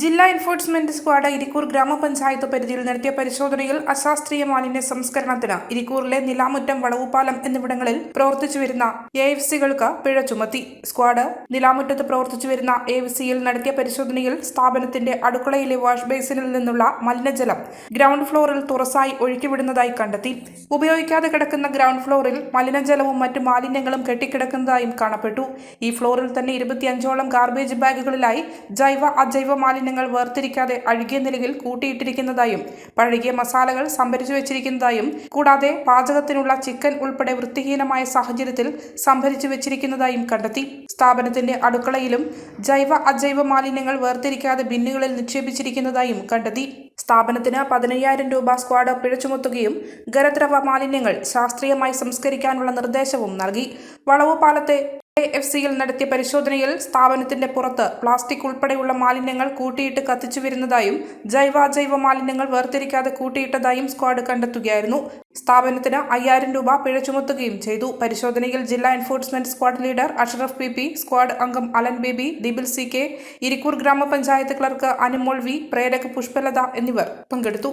ജില്ലാ enforcement squad Irikkur ഗ്രാമപഞ്ചായത്ത് പരിധിയിൽ നടത്തിയ പരിശോധനയിൽ അശാസ്ത്രീയ മാലിന്യ സംസ്കരണത്തിന് ഇരിക്കൂറിലെ നിലാമുറ്റം വളവുപാലം എന്നിവിടങ്ങളിൽ പ്രവർത്തിച്ചു വരുന്ന എ എഫ് സികൾക്ക് പിഴ ചുമത്തി. സ്ക്വാഡ് നിലാമുറ്റത്ത് പ്രവർത്തിച്ചു വരുന്ന എ എഫ് സിയിൽ നടത്തിയ പരിശോധനയിൽ സ്ഥാപനത്തിന്റെ അടുക്കളയിലെ വാഷ് ബേസിനിൽ നിന്നുള്ള മലിനജലം ഗ്രൗണ്ട് ഫ്ലോറിൽ തുറസായി ഒഴുക്കിവിടുന്നതായി കണ്ടെത്തി. ഉപയോഗിക്കാതെ കിടക്കുന്ന ഗ്രൗണ്ട് ഫ്ലോറിൽ മലിനജലവും മറ്റു മാലിന്യങ്ങളും കെട്ടിക്കിടക്കുന്നതായും കാണപ്പെട്ടു. ഈ ഫ്ലോറിൽ തന്നെ ഇരുപത്തിയഞ്ചോളം ഗാർബേജ് ബാഗുകളിലായി ജൈവ അജൈവ മാലിന്യങ്ങൾ വേർതിരിക്കാതെ അഴുകിയ നിലയിൽ കൂട്ടിയിട്ടിരിക്കുന്നതായും പഴകിയ മസാലകൾ സംഭരിച്ചു വെച്ചിരിക്കുന്നതായും കൂടാതെ പാചകത്തിനുള്ള ചിക്കൻ ഉൾപ്പെടെ വൃത്തിഹീനമായ സാഹചര്യത്തിൽ സംഭരിച്ചു വെച്ചിരിക്കുന്നതായും കണ്ടെത്തി. സ്ഥാപനത്തിന്റെ അടുക്കളയിലും ജൈവ അജൈവ മാലിന്യങ്ങൾ വേർതിരിക്കാതെ ബിന്നുകളിൽ നിക്ഷേപിച്ചിരിക്കുന്നതായും കണ്ടെത്തി. സ്ഥാപനത്തിന് പതിനയ്യായിരം രൂപ സ്ക്വാഡ് പിഴ ചുമത്തുകയും ഖരദ്രവ മാലിന്യങ്ങൾ ശാസ്ത്രീയമായി സംസ്കരിക്കാനുള്ള നിർദ്ദേശവും നൽകി. വളവുപാലത്തെ എഫ് സിയിൽ നടത്തിയ പരിശോധനയിൽ സ്ഥാപനത്തിന്റെ പുറത്ത് പ്ലാസ്റ്റിക് ഉൾപ്പെടെയുള്ള മാലിന്യങ്ങൾ കൂട്ടിയിട്ട് കത്തിച്ചു വരുന്നതായും ജൈവാജൈവ മാലിന്യങ്ങൾ വേർതിരിക്കാതെ കൂട്ടിയിട്ടതായും സ്ക്വാഡ് കണ്ടെത്തുകയായിരുന്നു. സ്ഥാപനത്തിന് അയ്യായിരം രൂപ പിഴ ചുമത്തുകയും ചെയ്തു. പരിശോധനയിൽ ജില്ലാ enforcement squad leader Ashraf P P squad അംഗം Alan Baby Dibil C K Irikkur ഗ്രാമപഞ്ചായത്ത് ക്ലർക്ക് അനുമോൾ വി പ്രേരക് പുഷ്പലത എന്നിവർ പങ്കെടുത്തു.